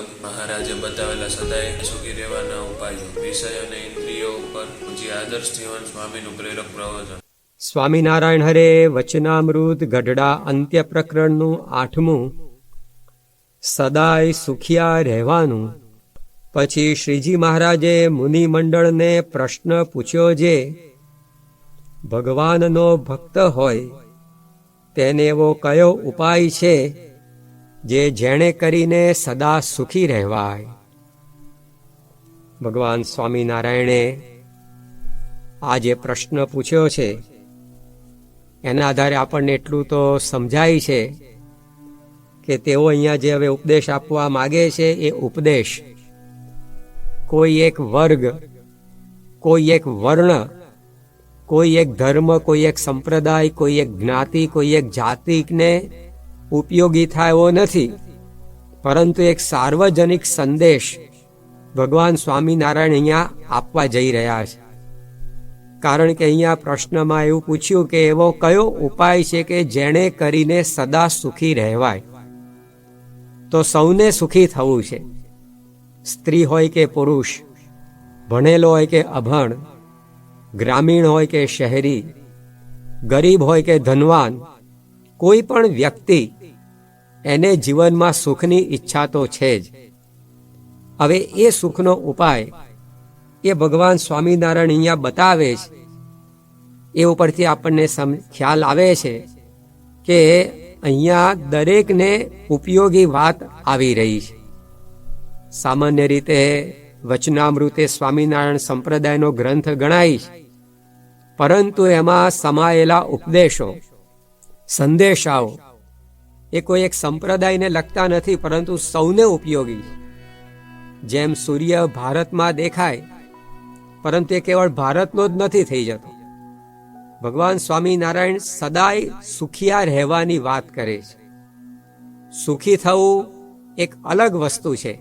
મહારાજે બતાવેલા સદાય સુખી રહેવાના ઉપાયો, વિષય અને ઇન્દ્રિયો ઉપર પૂજ્ય આદર્શ જીવન સ્વામીનું પ્રેરક પ્રવચન. સ્વામિનારાયણ હરે, વચનામૃત ગઢડા અંત્ય પ્રકરણનું આઠમું. સદાય સુખિયા રહેવાનું. પછી શ્રીજી મહારાજે મુનિ મંડળને પ્રશ્ન પૂછ્યો જે, ભગવાનનો ભક્ત હોય તેને એવો કયો ઉપાય છે? જે જેણે કરીને સદા સુખી રહેવાય. ભગવાન સ્વામિનારાયણે આ જે પ્રશ્ન પૂછ્યો છે, એના આધારે આપણને એટલું તો સમજાય છે કે તેઓ અહીંયા જે હવે ઉપદેશ આપવા માગે છે એ ઉપદેશ. કોઈ એક વર્ગ, કોઈ એક વર્ણ, કોઈ એક ધર્મ, કોઈ એક સંપ્રદાય, કોઈ એક જ્ઞાતિ, કોઈ એક જાતિને ઉપયોગી થાય એવો નથી. પરંતુ એક સાર્વજનિક સંદેશ ભગવાન સ્વામિનારાયણ અહીંયા આપવા જઈ રહ્યા છે. કારણ કે અહીંયા પ્રશ્નમાં એવું પૂછ્યું કે એવો કયો ઉપાય છે કે જેણે કરીને સદા સુખી રહેવાય. તો સૌને સુખી થવું છે. સ્ત્રી હોય કે પુરુષ, ભણેલો હોય કે અભણ, ગ્રામીણ હોય કે શહેરી, ગરીબ હોય કે ધનવાન, કોઈ પણ વ્યક્તિ એને જીવનમાં સુખની ઈચ્છા તો છે જ. હવે એ સુખનો ઉપાય એ ભગવાન સ્વામિનારાયણ અહીંયા બતાવે છે. એ ઉપરથી આપણને ખ્યાલ આવે છે કે અહીંયા દરેકને ઉપયોગી વાત આવી રહી છે. સામાન્ય રીતે વચનામૃતે સ્વામિનારાયણ સંપ્રદાયનો ગ્રંથ ગણાય છે. પરંતુ એમાં સમાયેલા ઉપદેશો, સંદેશાઓ એ કોઈ એક સંપ્રદાયને લગતા નથી, પરંતુ સૌને ઉપયોગી. જેમ સૂર્ય ભારતમાં દેખાય, પરંતુ એ કેવળ ભારતનો જ નથી થઈ જતો. ભગવાન સ્વામિનારાયણ સદાય સુખિયા રહેવાની વાત કરે છે. સુખી થવું એક અલગ વસ્તુ છે,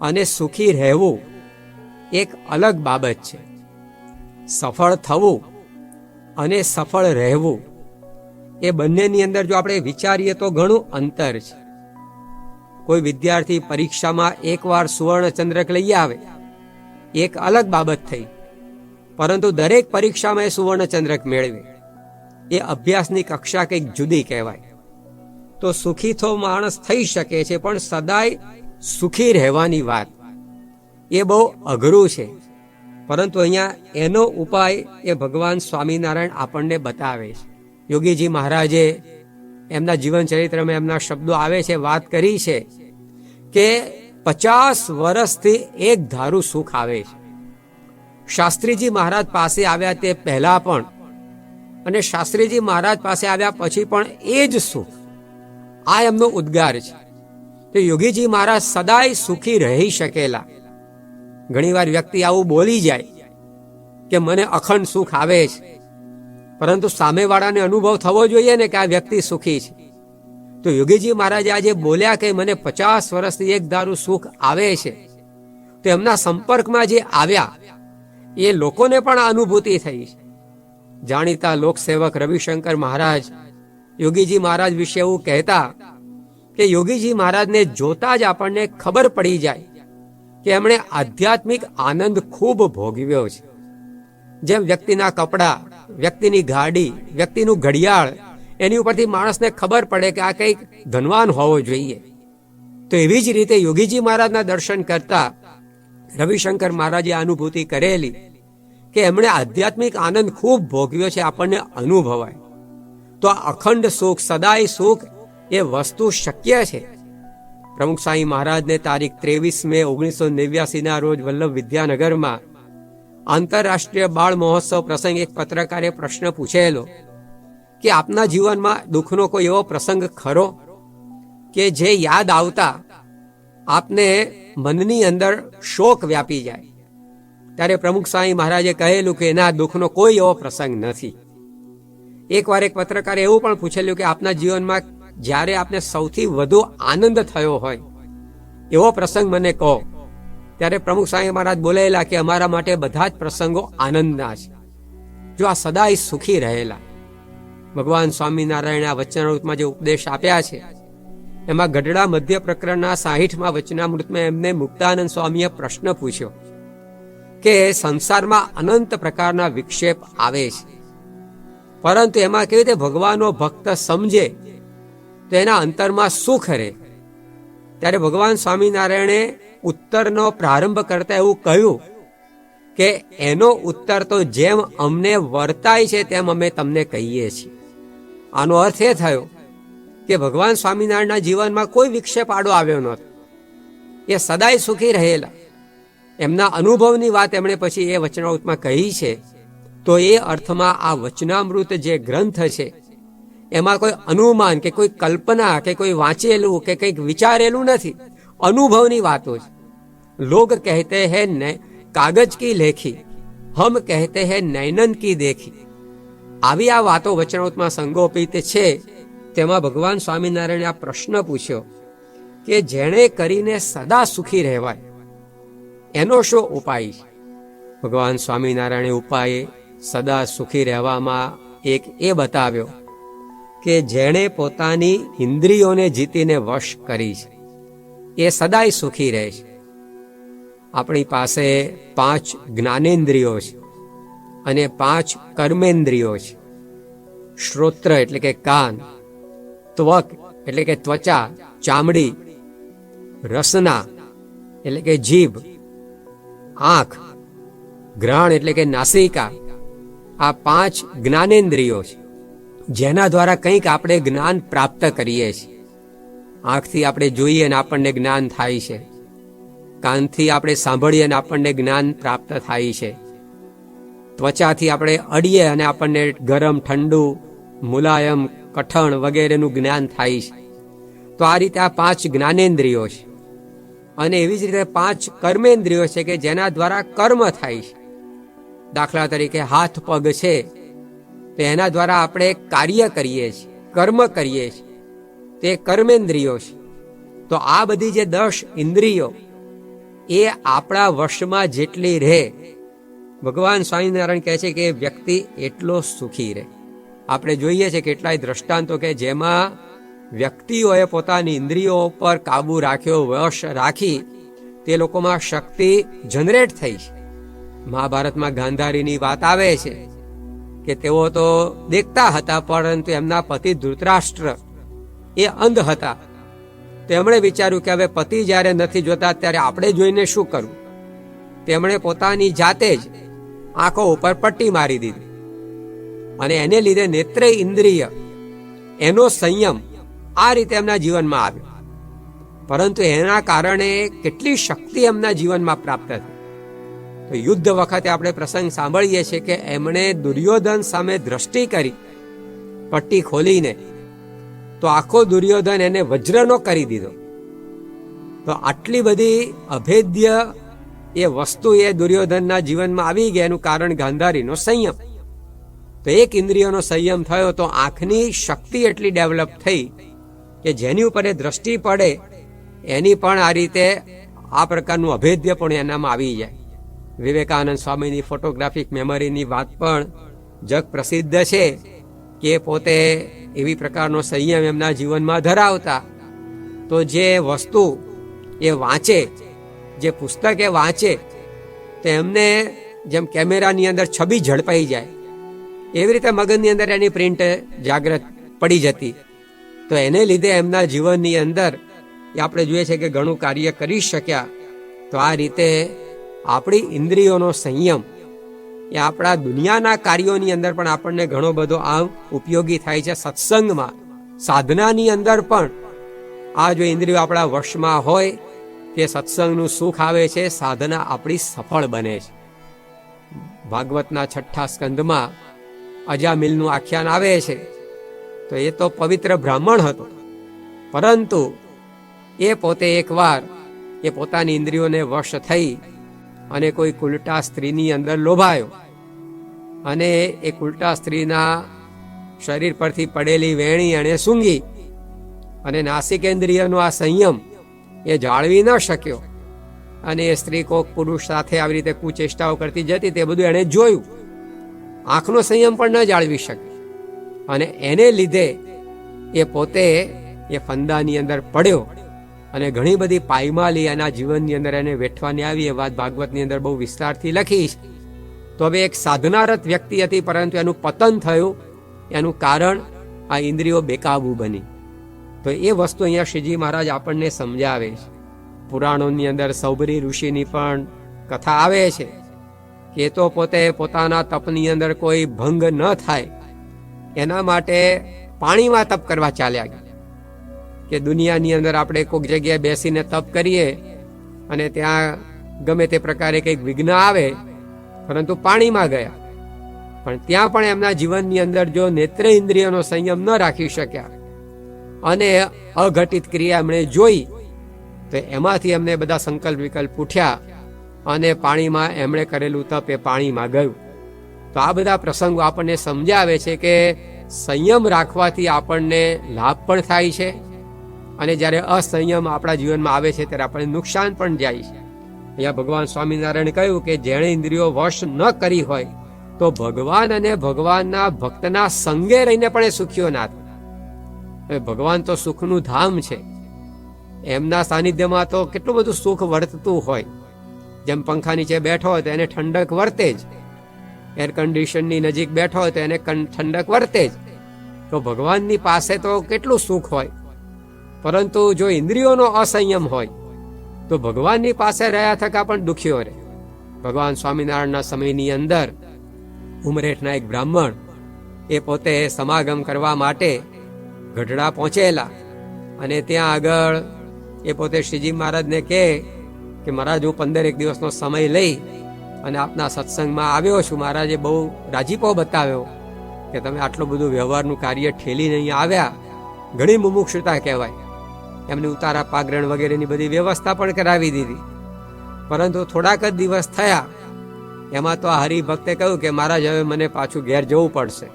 અને સુખી રહેવું એક અલગ બાબત છે. સફળ થવું અને સફળ રહેવું એ બંનેની અંદર જો આપણે વિચારીએ તો ઘણું અંતર છે. કોઈ વિદ્યાર્થી પરીક્ષામાં એકવાર સુવર્ણ ચંદ્રક લઈ આવે, એક અલગ બાબત થઈ, પરંતુ દરેક પરીક્ષામાં એ સુવર્ણ ચંદ્રક મેળવે. એ અભ્યાસની કક્ષા કંઈક જુદી કહેવાય. તો સુખી તો માણસ થઈ શકે છે, પણ સદાય સુખી રહેવાની વાત. એ બહુ અઘરું છે. પરંતુ અહીંયા એનો ઉપાય એ ભગવાન સ્વામિનારાયણ આપણને બતાવે છે. યોગીજી મહારાજે એમના જીવન ચરિત્રમાં એમના શબ્દો આવે છે, વાત કરી છે કે પચાસ વર્ષથી એક ધારું સુખ આવે છે. શાસ્ત્રીજી મહારાજ પાસે આવ્યા તે પહેલા પણ અને શાસ્ત્રીજી મહારાજ પાસે આવ્યા પછી પણ એ જ સુખ. આ એમનો ઉદ્ગાર છે. તો યોગીજી મહારાજ સદાય સુખી રહી શકેલા. ઘણીવાર વ્યક્તિ આવું બોલી જાય કે મને અખંડ સુખ આવે છે. પરંતુ સામેવાળાને અનુભવ થવો જોઈએ ને કે આ વ્યક્તિ સુખી છે. તો યોગીજી મહારાજે આજે બોલ્યા કે મને પચાસ વર્ષથી એક દારૂ સુખ આવે છે. તો એમના સંપર્કમાં જે આવ્યા, એ લોકોને પણ અનુભૂતિ થઈ છે. જાણીતા લોકસેવક રવિશંકર મહારાજ, યોગીજી મહારાજ વિશે એવું કહેતા કે યોગીજી મહારાજને જોતા જ આપણને ખબર પડી જાય કે એમણે આધ્યાત્મિક આનંદ ખૂબ ભોગવ્યો છે. જેમ વ્યક્તિના કપડા વ્યક્તિની ગાડી, વ્યક્તિનું ઘડિયાળ, એની ઉપરથી માણસને ખબર પડે કે આ કંઈક ધનવાન હોવો જોઈએ. તો એવી જ રીતે યોગીજી મહારાજના દર્શન કરતા રવિશંકર મહારાજે અનુભૂતિ કરેલી કે એમણે આધ્યાત્મિક આનંદ ખૂબ ભોગવ્યો છે, આપણને અનુભવાય. તો આ અખંડ સુખ, સદાય સુખ એ વસ્તુ શક્ય છે. પ્રમુખ સાંઈ મહારાજને તારીખ ત્રેવીસ મે ઓગણીસો નેવ્યાસીના રોજ વલ્લભ વિદ્યાનગરમાં આંતરરાષ્ટ્રીય બાળ મહોત્સવ પ્રસંગ એક પત્રકારે પ્રશ્ન પૂછેલો કે આપના જીવનમાં દુઃખનો કોઈ એવો પ્રસંગ ખરો? કે જે યાદ આવતા આપને મનની અંદર શોક વ્યાપી જાય. ત્યારે પ્રમુખ સ્વામી મહારાજે કહેલું કે એના દુઃખનો કોઈ એવો પ્રસંગ નથી. એકવાર એક પત્રકારે એવું પણ પૂછેલું કે આપના જીવનમાં જ્યારે આપને સૌથી વધુ આનંદ થયો હોય, એવો પ્રસંગ મને કહો. ત્યારે પ્રમુખ સ્વામી મહારાજ બોલેલા કે અમારા માટે બધા જ પ્રસંગો આનંદના છે. જો આ સદાય સુખી રહેલા. ભગવાન સ્વામિનારાયણ આ વચનામૃતમાં જે ઉપદેશ આપ્યા છે, એમાં ગઢડા મધ્ય પ્રકરણના સાહીઠમાં વચનામૃતમાં એમને મુક્તાનંદ સ્વામીએ પ્રશ્ન પૂછ્યો કે સંસારમાં અનંત પ્રકારના વિક્ષેપ આવે છે. પરંતુ એમાં કેવી રીતે ભગવાનનો ભક્ત સમજે, તો એના અંતરમાં સુખ રહે. ત્યારે ભગવાન સ્વામિનારાયણે ઉત્તરનો પ્રારંભ કરતા એવું કહ્યું કે એનો ઉત્તર તો જેમ અમને વર્તાય છે તેમ અમે તમને કહીએ છીએ. આનો અર્થ એ થયો કે ભગવાન સ્વામિનારાયણના જીવનમાં કોઈ વિક્ષેપ આડો આવ્યો નહોતો. એ સદાય સુખી રહેલા. એમના અનુભવની વાત એમણે પછી એ વચનામૃતમાં કહી છે. તો એ અર્થમાં આ વચનામૃત જે ગ્રંથ છે, એમાં કોઈ અનુમાન કે કોઈ કલ્પના કે કોઈ વાંચેલું કે કંઈક વિચારેલું નથી. અનુભવની વાતો છે. લોગ કહેતે હૈ ને કાગજ કી લેખી, હમ કહેતે હૈ નૈનન કી દેખી. આવી આ વાતો વચનોતમાં સંગોપિત છે. તેમાં ભગવાન સ્વામિનારાયણે આ પ્રશ્ન પૂછ્યો કે જેણે કરીને સદા સુખી રહેવાય, એનો શો ઉપાય ભગવાન સ્વામિનારાયણે ઉપાય સદા સુખી રહેવામાં એક એ બતાવ્યો કે જેણે પોતાની ઇન્દ્રિયોને જીતીને વશ કરી છે. એ સદાય સુખી રહે છે. આપણી પાસે પાંચ જ્ઞાનેન્દ્રિયો છે અને પાંચ કર્મેન્દ્રિયો છે. શ્રોત્ર એટલે કે કાન, ત્વક એટલે કે ત્વચા, ચામડી, રસના એટલે કે જીભ, આંખ ગ્રહણ એટલે કે નાસિકા. આ પાંચ જ્ઞાનેન્દ્રિયો છે, જેના દ્વારા કંઈક આપણે જ્ઞાન પ્રાપ્ત કરીએ છીએ. આંખથી આપણે જોઈએ અને આપણને જ્ઞાન થાય છે. કાનથી આપણે સાંભળીએ અને આપણને જ્ઞાન પ્રાપ્ત થાય છે. ત્વચાથી આપણે અડીએ અને આપણને ગરમ, ઠંડુ, મુલાયમ, કઠણ વગેરેનું જ્ઞાન થાય છે. તો આ રીતે આ પાંચ જ્ઞાનેન્દ્રિયો છે. અને એવી જ રીતે પાંચ કર્મેન્દ્રિયો છે કે જેના દ્વારા કર્મ થાય છે. દાખલા તરીકે હાથ પગ છે. તો એના દ્વારા આપણે કાર્ય કરીએ છીએ, કર્મ કરીએ છીએ. તે કર્મેન્દ્રિયો છે. તો આ બધી જે દસ ઇન્દ્રિયો, એ આપણા વશમાં જેટલી રહે, ભગવાન સ્વામિનારાયણ કહે છે કે વ્યક્તિ એટલો સુખી રહે. આપણે જોઈએ છે કેટલાય દ્રષ્ટાંતો કે જેમાં વ્યક્તિઓએ પોતાની ઇન્દ્રિયો પર કાબુ રાખ્યો, વશ રાખી, તે લોકોમાં શક્તિ જનરેટ થઈ છે. મહાભારતમાં ગાંધારીની વાત આવે છે કે તેઓ તો દેખતા હતા, પરંતુ એમના પતિ ધૃતરાષ્ટ્ર એ અંધ હતા. તેમણે વિચાર્યું કે હવે પતિ જ્યારે નથી જોતા ત્યારે આપણે જોઈને શું કરવું તેમણે પોતાની જાતે જ આંખો ઉપર પટ્ટી મારી દીધી અને એને લીધે નેત્ર ઇન્દ્રિય, એનો સંયમ આ રીતે એમના જીવનમાં આવ્યો. પરંતુ એના કારણે કેટલી શક્તિ એમના જીવનમાં પ્રાપ્ત થઈ. તો યુદ્ધ વખતે આપણે પ્રસંગ સાંભળીએ છીએ કે એમણે દુર્યોધન સામે દ્રષ્ટિ કરી, પટ્ટી ખોલીને તો આખો દુર્યોધન એને વજ્રનો કરી દીધો. તો આટલી બધી અભેદ્ય એ વસ્તુ એ દુર્યોધનના જીવનમાં આવી ગઈ, એનું કારણ ગાંધારીનો સંયમ. તો એક ઇન્દ્રિયોનો સંયમ થયો તો આંખની શક્તિ એટલી ડેવલપ થઈ કે જેની ઉપર એ દ્રષ્ટિ પડે, એની પણ આ રીતે આ પ્રકારનું અભેદ્ય પણ એનામાં આવી જાય. વિવેકાનંદ સ્વામીની ફોટોગ્રાફિક મેમરીની વાત પણ જગ પ્રસિદ્ધ છે. કે પોતે એવી પ્રકારનો સંયમ એમના જીવનમાં ધરાવતા, તો જે વસ્તુ એ વાંચે, જે પુસ્તક એ વાંચે, તો એમને જેમ કેમેરાની અંદર છબી ઝડપાઈ જાય. એવી રીતે મગજની અંદર એની પ્રિન્ટ જાગ્રત પડી જતી. તો એને લીધે એમના જીવનની અંદર એ આપણે જોઈએ છે કે ઘણું કાર્ય કરી શક્યા. તો આ રીતે આપણી ઇન્દ્રિયોનો સંયમ એ આપણા દુનિયાના કાર્યોની અંદર પણ આપણને ઘણો બધો આમ ઉપયોગી થાય છે સત્સંગમાં. સાધનાની અંદર પણ આ જો ઇન્દ્રિયો આપણા વશમાં હોય, તે સત્સંગનું સુખ આવે છે, સાધના આપણી સફળ બને છે. ભાગવતના છઠ્ઠા સ્કંદમાં અજામિલનું આખ્યાન આવે છે, તો એ તો પવિત્ર બ્રાહ્મણ હતો. પરંતુ એ પોતે એકવાર એ પોતાની ઇન્દ્રિયોને વશ થઈ અને કોઈ કુલટા સ્ત્રીની અંદર લોભાયો. અને એ કુલટા સ્ત્રીના શરીર પરથી પડેલી વેણી એણે સૂંઘી. અને નાસિકેન્દ્રિયનો આ સંયમ એ જાળવી ન શક્યો. અને એ સ્ત્રી કોક પુરુષ સાથે આવી રીતે કુચેષ્ટાઓ કરતી જતી તે બધું એણે જોયું. આંખનો સંયમ પણ ન જાળવી શકે. અને એને લીધે એ પોતે એ ફંદાની અંદર પડ્યો. અને ઘણી બધી પાયમાલી એના જીવનની અંદર એને વેઠવાની આવી એ વાત ભાગવતની અંદર બહુ વિસ્તારથી લખી છે. તો હવે એક સાધનારત વ્યક્તિ હતી, પરંતુ એનું પતન થયું. એનું કારણ આ ઇન્દ્રિયો બેકાબુ બની. તો એ વસ્તુ અહીંયા શ્રીજી મહારાજ આપણને સમજાવે છે. પુરાણોની અંદર સૌભરી ઋષિની પણ કથા આવે છે કે તો પોતે પોતાના તપની અંદર કોઈ ભંગ ન થાય. એના માટે પાણીમાં તપ કરવા ચાલ્યા ગયા. કે દુનિયાની અંદર આપણે કોઈક જગ્યાએ બેસીને તપ કરીએ અને ત્યાં ગમે તે પ્રકારે કંઈક વિઘ્ન આવે, પરંતુ પાણીમાં ગયા. પણ ત્યાં પણ એમના જીવનની અંદર જો નેત્ર ઇન્દ્રિયનો સંયમ ન રાખી શક્યા અને અઘટિત ક્રિયા એમણે જોઈ, તો એમાંથી એમને બધા સંકલ્પ વિકલ્પ ઉઠ્યા અને પાણીમાં એમણે કરેલું તપ એ પાણીમાં ગયું. તો આ બધા પ્રસંગો આપણને સમજાવે છે કે સંયમ રાખવાથી આપણને લાભ પણ થાય છે અને જ્યારે અસંયમ આપણા જીવનમાં આવે છે, ત્યારે આપણને નુકસાન પણ જાય છે. અહીંયા ભગવાન સ્વામિનારાયણ કહ્યું કે જેણે ઇન્દ્રિયો વશ ન કરી હોય, તો ભગવાન અને ભગવાનના ભક્તના સંગે રહીને પણ એ સુખીઓ ના થાય. ભગવાન તો સુખનું ધામ છે. એમના સાનિધ્યમાં તો કેટલું બધું સુખ વર્તતું હોય. જેમ પંખા નીચે બેઠો હોય તો એને ઠંડક વર્તે જ. એર કન્ડિશનની નજીક બેઠો હોય તો એને ઠંડક વર્તે જ. તો ભગવાનની પાસે તો કેટલું સુખ હોય. પરંતુ જો ઇન્દ્રિયોનો અસંયમ હોય, તો ભગવાનની પાસે રહ્યા થકા પણ દુખ્યો રહે ભગવાન સ્વામિનારાયણના સમયની અંદર ઉમરેઠના એક બ્રાહ્મણ એ પોતે સમાગમ કરવા માટે ગઢડા પહોંચેલા અને ત્યાં આગળ એ પોતે શ્રીજી મહારાજને કહે કે, મહારાજ, હું પંદર એક દિવસનો સમય લઈ અને આપના સત્સંગમાં આવ્યો છું. મહારાજે બહુ રાજીપો બતાવ્યો કે, તમે આટલું બધું વ્યવહારનું કાર્ય ઠેલીને અહીંયા આવ્યા. ઘણી મુમુક્ષુતા કહેવાય. એમની ઉતારા પાગરણ વગેરેની બધી વ્યવસ્થા પણ કરાવી દીધી. પરંતુ થોડાક જ દિવસ થયા, એમાં તો આ હરિભક્તે કહ્યું કે મહારાજ, હવે મને પાછું ઘેર જવું પડશે.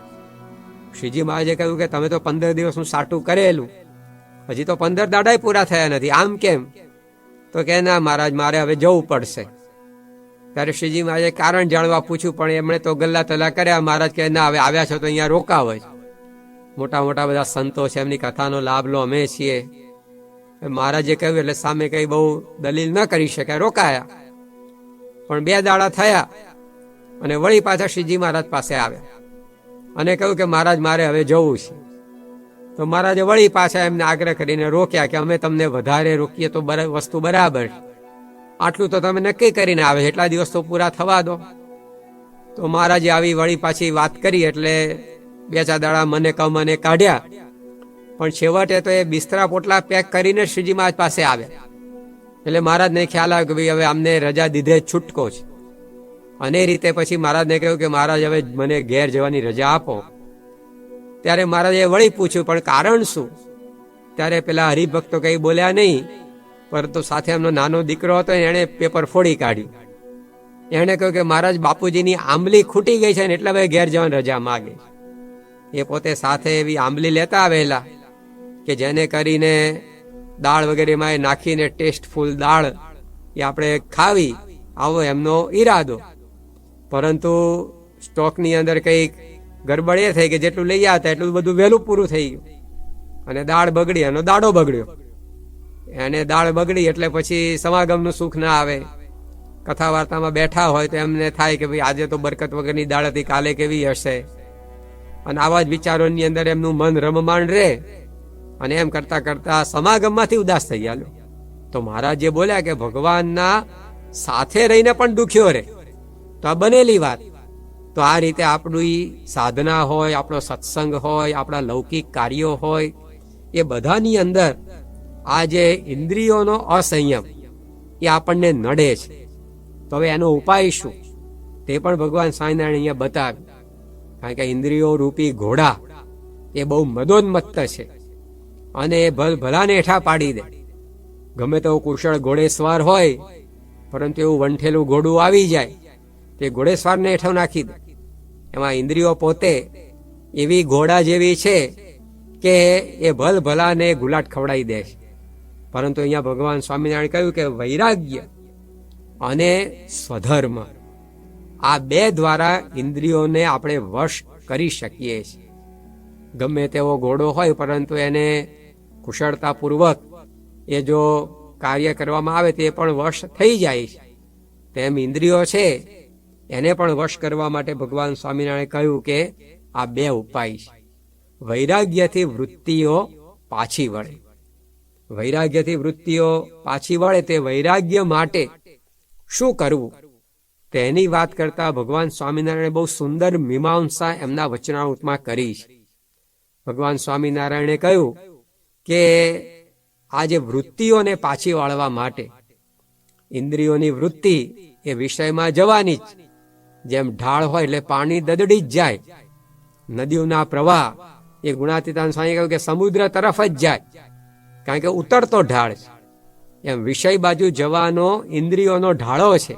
શ્રીજી મહારાજે કહ્યું કે તમે તો પંદર દિવસનું સાટું કરેલું, હજી તો પંદર દાડાય પૂરા થયા નથી. આમ કેમ? તો કે ના મહારાજ, મારે હવે જવું પડશે. ત્યારે શ્રીજી મહારાજે કારણ જાણવા પૂછ્યું, પણ એમણે તો ગલ્લા તલા કર્યા. મહારાજ કે ના, હવે આવ્યા છો તો અહીંયા રોકાવ જ. મોટા મોટા બધા સંતો છે, એમની કથાનો લાભ લો, અમે છીએ. મહારાજે કહ્યું, એટલે સામે કઈ બહુ દલીલ ન કરી શકાય, રોકાયા. પણ બે દાડા થયા અને વળી પાછા શ્રીજી મહારાજ પાસે આવ્યા અને કહ્યું કે, મહારાજ, મારે હવે જવું છે. તો મહારાજે વળી પાછા એમને આગ્રહ કરીને રોક્યા કે, અમે તમને વધારે રોકીએ તો વસ્તુ બરાબર આટલું તો તમે નક્કી કરીને આવે એટલા દિવસ તો પૂરા થવા દો. તો મહારાજે આવી વળી પાછી વાત કરી એટલે બે ચાર દાડા મને કમને કાઢ્યા. પણ છેવટે તો એ બિસ્તરા પોટલા પેક કરીને શ્રીજી મહારાજ પાસે આવ્યા. એટલે મહારાજને ખ્યાલ આવ્યો કે ભાઈ હવે અમને રજા દીધે છૂટકો છે. અને એ રીતે પછી મહારાજને કહ્યું કે મહારાજ હવે મને ઘેર જવાની રજા આપો. ત્યારે મહારાજે વળી પૂછ્યું, પણ કારણ શું? ત્યારે પેલા હરિભક્તો કઈ બોલ્યા નહીં, પરંતુ સાથે એમનો નાનો દીકરો હતો, એણે પેપર ફોડી કાઢ્યું. એણે કહ્યું કે મહારાજ, બાપુજીની આંબલી ખૂટી ગઈ છે ને, એટલે હવે ઘેર જવાની રજા માગે. એ પોતે સાથે એવી આંબલી લેતા આવેલા. કે જેને કરીને દાળ વગેરેમાં એ નાખીને ટેસ્ટફુલ દાળ એ આપણે ખાવી, આવો એમનો ઈરાદો. પરંતુ સ્ટોકની અંદર કંઈક ગરબડ એ થઈ કે જેટલું લઈ આવતા એટલું બધું વહેલું પૂરું થઈ ગયું. અને દાળ બગડી, એનો દાડો બગડ્યો. એને દાળ બગડી એટલે પછી સમાગમનું સુખ ના આવે. કથા વાર્તામાં બેઠા હોય તો એમને થાય કે ભાઈ આજે તો બરકત વગરની દાળ હતી, કાલે કેવી હશે? અને આવા જ વિચારોની અંદર એમનું મન રમમાણ રહે. અને એમ કરતા કરતા સમાગમમાંથી ઉદાસ થઈ ગયા તો મહારાજ બોલ્યા કે ભગવાનના સાથે રહીને પણ દુખ્યો રહે તો આ બનેલી વાત. તો આ રીતે આપણી સાધના હોય, આપણો સત્સંગ હોય, આપણા લૌકિક કાર્યો હોય, એ બધાની અંદર આ જે ઇન્દ્રિયોનો અસંયમ, એ આપણને નડે છે. તો હવે એનો ઉપાય શું? તે પણ ભગવાન સ્વામિનારાયણ અહીંયા બતાવ્યું કારણ કે ઇન્દ્રિયો રૂપી ઘોડા એ બહુ મદોન્મત્ત છે. અને ભલ ભલાને હેઠા પાડી દે. ગમે તેવો કુશળ ઘોડેસવાર હોય, પરંતુ એવું વંઠેલું ઘોડું આવી જાય, તે ઘોડેસવારને હેઠો નાખી દે. એમાં ઇન્દ્રિયો પોતે એવી ઘોડા જેવી છે કે એ ભલ ભલાને ગુલાટ ખવડાવી દે છે. પરંતુ અહીંયા ભગવાન સ્વામિનારાયણ કહ્યું કે વૈરાગ્ય અને સ્વધર્મ આ બે દ્વારા ઇન્દ્રિયોને આપણે વશ કરી શકીએ છીએ. ગમે તેવો ઘોડો હોય, પરંતુ એને કુશળતાપૂર્વક એ જો કાર્ય કરવામાં આવે તે પણ વશ થઈ જાય તેમ ઇન્દ્રિયો છે, એને પણ વશ કરવા માટે ભગવાન સ્વામિનારાયણે કહ્યું કે આ બે ઉપાય છે. વૈરાગ્યથી વૃત્તિઓ પાછી વળે. વૈરાગ્યથી વૃત્તિઓ પાછી વળે તે વૈરાગ્ય માટે શું કરવું? તેની વાત કરતા ભગવાન સ્વામિનારાયણે બહુ સુંદર મીમાંસા એમના વચનામૃતમાં કરી છે. ભગવાન સ્વામિનારાયણે કહ્યું કે આ જે વૃત્તિઓને પાછી વાળવા માટે, ઇન્દ્રિયોની વૃત્તિ એ વિષયમાં જવાની જ, જેમ ઢાળ હોય એટલે પાણી દદડી જ જાય. નદીઓના પ્રવાહ એ ગુણાતીતાન સ્વામી કહ્યું કે સમુદ્ર તરફ જ જાય, કારણ કે ઉતરતો ઢાળ છે. એમ વિષય બાજુ જવાનો ઇન્દ્રિયોનો ઢાળો છે.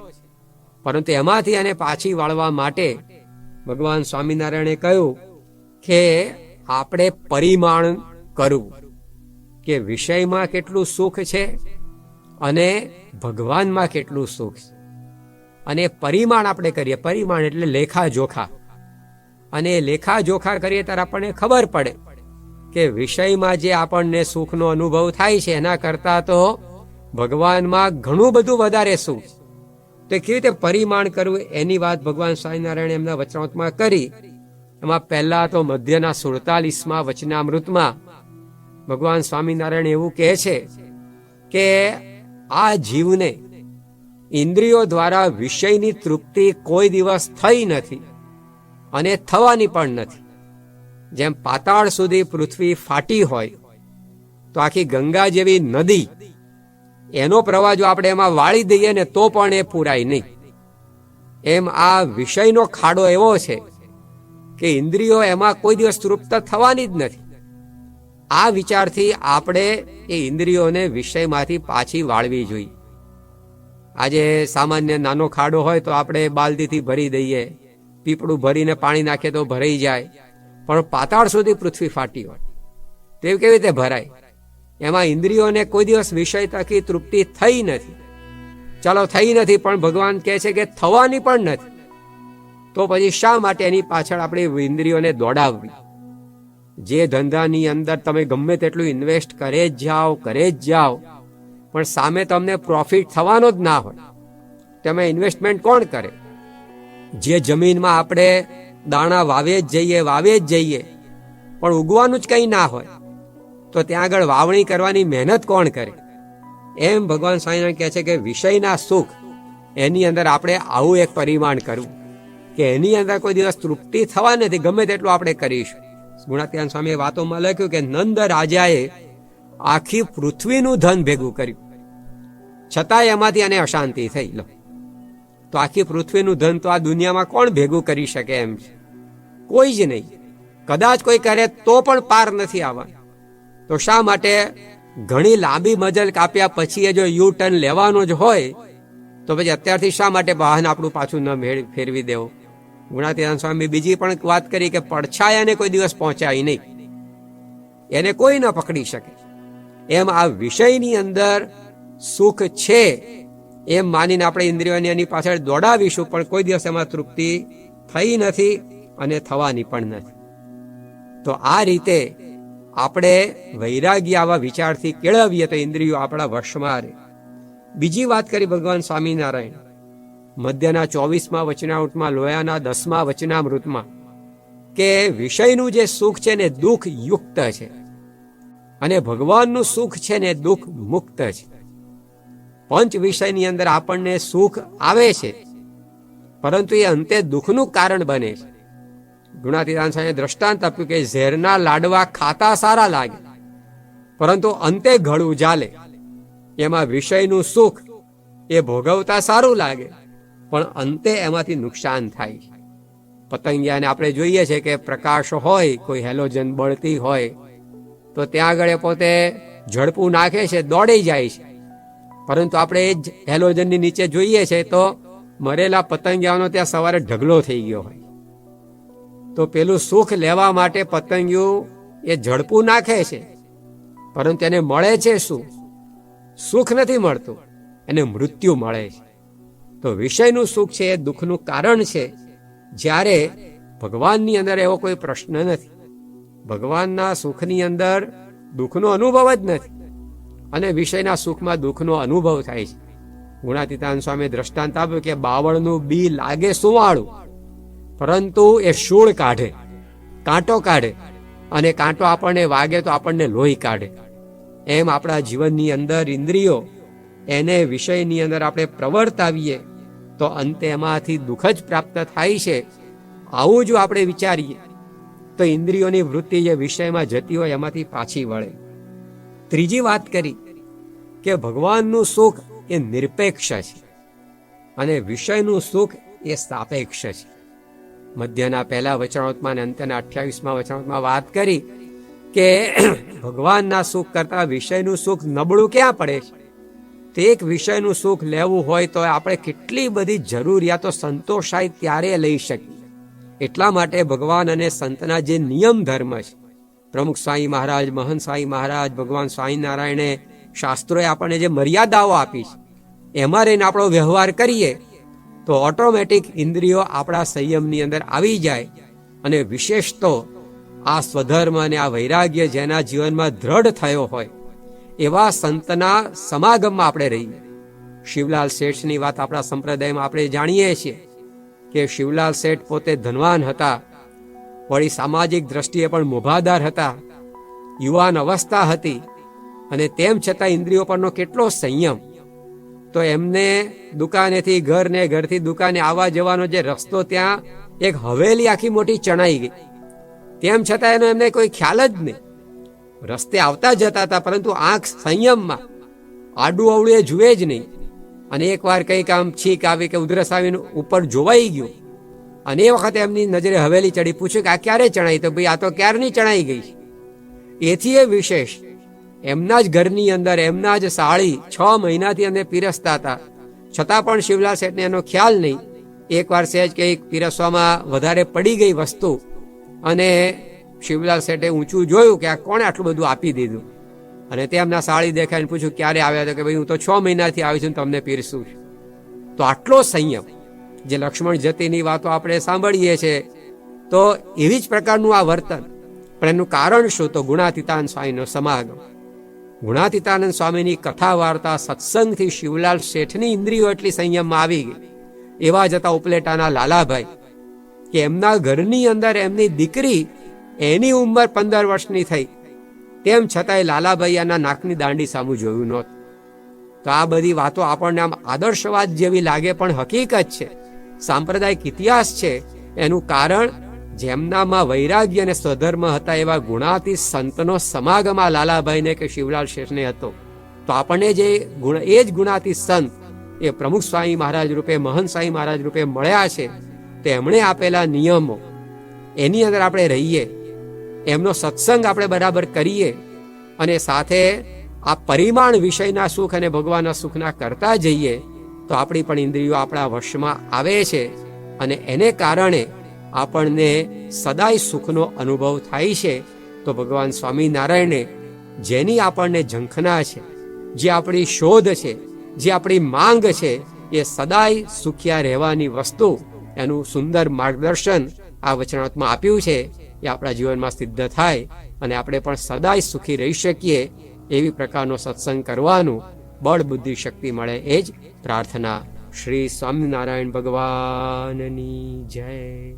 પરંતુ એમાંથી એને પાછી વાળવા માટે ભગવાન સ્વામિનારાયણે કહ્યું કે આપણે પરિમાણ કરવું. કે વિષયમાં કેટલું સુખ છે અને ભગવાનમાં કેટલું સુખ છે. અને પરિમાણ આપણે કરીએ. પરિમાણ એટલે લેખા જોખા. અને લેખા જોખા કરીએ ત્યારે આપણને ખબર પડે કે વિષયમાં જે આપણને સુખનો અનુભવ થાય છે, એના કરતા તો ભગવાનમાં ઘણું બધું વધારે સુખ તો કેવી રીતે પરિમાણ કરવું? એની વાત ભગવાન સ્વામિનારાયણ એમના વચનામૃતમાં કરી. એમાં પહેલા તો મધ્યના સુડતાલીસમાં વચનામૃતમાં ભગવાન સ્વામિનારાયણ એવું કહે છે કે આ જીવને ઇન્દ્રિયો દ્વારા વિષયની તૃપ્તિ કોઈ દિવસ થઈ નથી અને થવાની પણ નથી. જેમ પાતાળ સુધી પૃથ્વી ફાટી હોય, તો આખી ગંગા જેવી નદી, એનો પ્રવાહ જો આપણે એમાં વાળી દઈએ ને તો પણ એ પૂરાય નહીં. એમ આ વિષયનો ખાડો એવો છે કે ઇન્દ્રિયો એમાં કોઈ દિવસ તૃપ્ત થવાની જ નથી. આ વિચારથી આપણે એ ઇન્દ્રિયોને વિષયમાંથી પાછી વાળવી જોઈએ. આજે સામાન્ય નાનો ખાડો હોય તો આપણે બાલદીથી ભરી દઈએ. પીપળું ભરીને પાણી નાખીએ તો ભરાઈ જાય. પણ પાતાળ સુધી પૃથ્વી ફાટી હોય. તે કેવી રીતે ભરાય? એમાં ઇન્દ્રિયોને કોઈ દિવસ વિષય તકી તૃપ્તિ થઈ નથી. ચાલો, થઈ નથી પણ ભગવાન કહે છે કે થવાની પણ નથી. તો પછી શા માટે એની પાછળ આપણે ઇન્દ્રિયોને દોડાવવી? જે ધંધાની અંદર તમે ગમે તેટલું ઇન્વેસ્ટ કરે જ જાઓ, કરે જ જાઓ, પણ સામે તમને પ્રોફિટ થવાનો જ ના હોય. તમે ઇન્વેસ્ટમેન્ટ કોણ કરે? જે જમીનમાં આપણે દાણા વાવે જ જઈએ, વાવે જ જઈએ, પણ ઉગવાનું જ કંઈ ના હોય, તો ત્યાં આગળ વાવણી કરવાની મહેનત કોણ કરે? એમ ભગવાન સ્વામિનારાયણ કહે છે કે વિષયના સુખ, એની અંદર આપણે આવું એક પરિમાણ કરવું, કે એની અંદર કોઈ દિવસ તૃપ્તિ થવા નથી, ગમે તેટલું આપણે કરીશું. ગુણાત્યાન સ્વામીએ વાતોમાં લખ્યું કે નંદ રાજાએ આખી પૃથ્વીનું ધન ભેગું કર્યું. છતાંય એમાંથી એને અશાંતિ થઈ. લો. તો આખી પૃથ્વીનું ધન તો આ દુનિયામાં કોણ ભેગું કરી શકે એમ છે? કોઈ જ નહીં. કદાચ કોઈ કરે તો પણ પાર નથી આવવા. તો શા માટે ઘણી લાંબી મજલ કાપ્યા પછી એ જો યુ ટર્ન લેવાનો જ હોય, તો પછી અત્યારથી શા માટે વાહન આપણું પાછું ન ફેરવી દેવું? ગુણાતીતાન સ્વામી બીજી પણ વાત કરી કે પડછાયાને કોઈ દિવસ પહોંચાય નહીં. એને કોઈ ન પકડી શકે. એમ આ વિષયની અંદર સુખ છે એમ માનીને આપણે ઇન્દ્રિયોને એની પાછળ દોડાવીશું, પણ કોઈ દિવસ એમાં તૃપ્તિ થઈ નથી અને થવાની પણ નથી. તો આ રીતે આપણે વૈરાગ્ય આવા વિચારથી કેળવીએ તો ઇન્દ્રિયો આપણા વશમાં રહે. બીજી વાત કરી ભગવાન સ્વામિનારાયણ. મધ્યના ચોવીસમાં વચનામૃતમાં લોયાના દસમા વચનામૃતમાં કે વિષયનું જે સુખ છે ને દુઃખ યુક્ત છે. અને ભગવાનનું સુખ છે ને દુઃખ મુક્ત છે. પંચ વિષયની અંદર આપણને સુખ આવે છે. પરંતુ એ અંતે દુઃખનું કારણ બને છે. ગુણાતીદાન સાહેબે દ્રષ્ટાંત આપ્યું કે ઝેરના લાડવા ખાતા સારા લાગે. પરંતુ અંતે ઘડું જાલે એમાં વિષયનું સુખ એ ભોગવતા સારું લાગે. પણ અંતે એમાંથી નુકસાન થાય. પતંગિયાને આપણે જોઈએ છે કે પ્રકાશ હોય, કોઈ હેલોજન બળતી હોય, તો ત્યાં આગળ પોતે ઝડપું નાખે છે, દોડી જાય છે. પરંતુ આપણે એ જ હેલોજનની નીચે જોઈએ છે તો મરેલા પતંગિયાનો ત્યાં સવારે ઢગલો થઈ ગયો હોય. તો પેલું સુખ લેવા માટે પતંગિયું એ ઝડપું નાખે છે, પરંતુ એને મળે છે શું? સુખ નથી મળતું, એને મૃત્યુ મળે છે. તો વિષયનું સુખ છે એ દુઃખનું કારણ છે. જ્યારે ભગવાનની અંદર એવો કોઈ પ્રશ્ન નથી. ભગવાનના સુખની અંદર દુઃખનો અનુભવ જ નથી અને વિષયના સુખમાં દુઃખનો અનુભવ થાય છે. ગુણાતીતાન સ્વામી દ્રષ્ટાંત આપ્યું કે બાવળનું બી લાગે સુવાળું, પરંતુ એ શૂળ કાઢે, કાંટો કાઢે અને કાંટો આપણને વાગે તો આપણને લોહી કાઢે. એમ આપણા જીવનની અંદર ઇન્દ્રિયો એને વિષયની અંદર આપણે પ્રવર્તાવીએ તો અંતે એમાંથી દુઃખ જ પ્રાપ્ત થાય છે. આવું જો આપણે વિચારીએ, તો ઇન્દ્રિયોની વૃત્તિ જે વિષયમાં જતી હોય એમાંથી પાછી વળે. ત્રીજી વાત કરી કે ભગવાનનું સુખ એ નિરપેક્ષ છે અને વિષયનું સુખ એ સાપેક્ષ છે. મધ્યના પહેલા વચનાત્મા અને અંત્યના અઠ્યાવીસમાં વચનાત્મા વાત કરી કે ભગવાનના સુખ કરતા વિષયનું સુખ નબળું ક્યાં પડે છે? તે એક વિષયનું સુખ લેવું હોય તો આપણે કેટલી બધી જરૂરિયાતો સંતોષાય ત્યારે લઈ શકીએ. એટલા માટે ભગવાન અને સંતના જે નિયમ ધર્મ છે, પ્રમુખ સ્વામી મહારાજ, મહંત સ્વામી મહારાજ, ભગવાન સ્વામિનારાયણે શાસ્ત્રોએ આપણને જે મર્યાદાઓ આપી છે, એમાં રહીને આપણો વ્યવહાર કરીએ, તો ઓટોમેટિક ઇન્દ્રિયો આપણા સંયમની અંદર આવી જાય અને વિશેષ તો આ સ્વધર્મ અને આ વૈરાગ્ય જેના જીવનમાં દ્રઢ થયો હોય એવા સંતના સમાગમમાં આપણે રહીએ. શિવલાલ શેઠની વાત આપણા સંપ્રદાયમાં આપણે જાણીએ છીએ કે શિવલાલ શેઠ પોતે ધનવાન હતા, વળી સામાજિક દ્રષ્ટિએ પણ મોભાદાર હતા, યુવાન અવસ્થા હતી અને તેમ છતાં ઇન્દ્રિયો પરનો કેટલો સંયમ. તો એમને દુકાનેથી ઘર ને ઘરથી દુકાને આવવા જવાનો જે રસ્તો ત્યાં એક હવેલી આખી મોટી ચણાઈ ગઈ. તેમ છતાં એનો એમને કોઈ ખ્યાલ જ નહીં. રસ્તે આવતા જતા હતા, પરંતુ આંખ સંયમમાં. આડું અવળું એ જુએ જ નહીં. અને એકવાર કંઈક આમ છીક આવી કે ઉધરસ આવીને ઉપર જોવાઈ ગયું. અને એ વખતે એમની નજરે હવેલી ચડી પૂછ્યું કે આ ક્યારે ચણાઈ? તો ભાઈ, આ તો ક્યારની ચણાઈ ગઈ? એથી એ વિશેષ. એમના જ ઘરની અંદર, એમના જ સાળી છ મહિનાથી અમે પીરસતા હતા. છતાં પણ શિવલાલ શેઠને એનો ખ્યાલ નહીં. એકવાર સહેજ કંઈક પીરસવામાં વધારે પડી ગઈ વસ્તુ. અને શિવલાલ શેઠે ઊંચું જોયું કે આ કોણે આટલું બધું આપી દીધું? અને તે એમના સાળી દેખાઈને પૂછ્યું, ક્યારે આવ્યા હતા? કે ભાઈ, હું તો છ મહિનાથી આવી છું તમને પીરસું છું. તો આટલો સંયમ, જે લક્ષ્મણ જતીની વાતો આપણે સાંભળીએ છીએ, તો એવી જ પ્રકારનું આ વર્તન, પણ એનું કારણ શું? તો ગુણાતીતાન સ્વામીનો સમાગમ. ગુણાતીતાનંદ સ્વામીની કથા વાર્તા સત્સંગથી શિવલાલ શેઠની ઇન્દ્રિયો એટલી સંયમમાં આવી ગઈ. એવા જતા ઉપલેટાના લાલાભાઈ, કે એમના ઘરની અંદર એમની દીકરી એની ઉંમર પંદર વર્ષની થઈ. તેમ છતાંય લાલાભાઈયાના નાકની દાંડી સામું જોયું નહોતું. તો આ બધી વાતો આપણને આમ આદર્શવાદ જેવી લાગે પણ હકીકત છે. સાંપ્રદાયિક ઇતિહાસ છે. એનું કારણ જેમનામાં વૈરાગ્ય અને સ્વધર્મ હતા એવા ગુણાતી સંતનો સમાગમ આ લાલાભાઈને કે શિવલાલ શેઠને હતો. તો આપણને જે ગુણ, એ જ ગુણાતી સંત એ પ્રમુખ સ્વામી મહારાજ રૂપે, મહંત સ્વામી મહારાજ રૂપે મળ્યા છે, તેમણે આપેલા નિયમો. એની અંદર આપણે રહીએ. એમનો સત્સંગ આપણે બરાબર કરીએ અને સાથે આ પરિમાણ વિષયના સુખ અને ભગવાનના સુખના કરતા જઈએ, તો આપણી પણ ઇન્દ્રિયો આપણા વશમાં આવે છે અને એને કારણે આપણને સદાય સુખનો અનુભવ થાય છે. તો ભગવાન સ્વામિનારાયણે જેની આપણને ઝંખના છે, જે આપણી શોધ છે, જે આપણી માંગ છે, એ સદાય સુખિયા રહેવાની વસ્તુ એનું સુંદર માર્ગદર્શન આ વચનાત્મા આપ્યું છે. એ આપણા જીવનમાં સિદ્ધ થાય અને આપણે પણ સદાય સુખી રહી શકીએ એવી પ્રકારનો સત્સંગ કરવાનું બળ, બુદ્ધિ, શક્તિ મળે એ જ પ્રાર્થના. શ્રી સ્વામિનારાયણ ભગવાનની જય.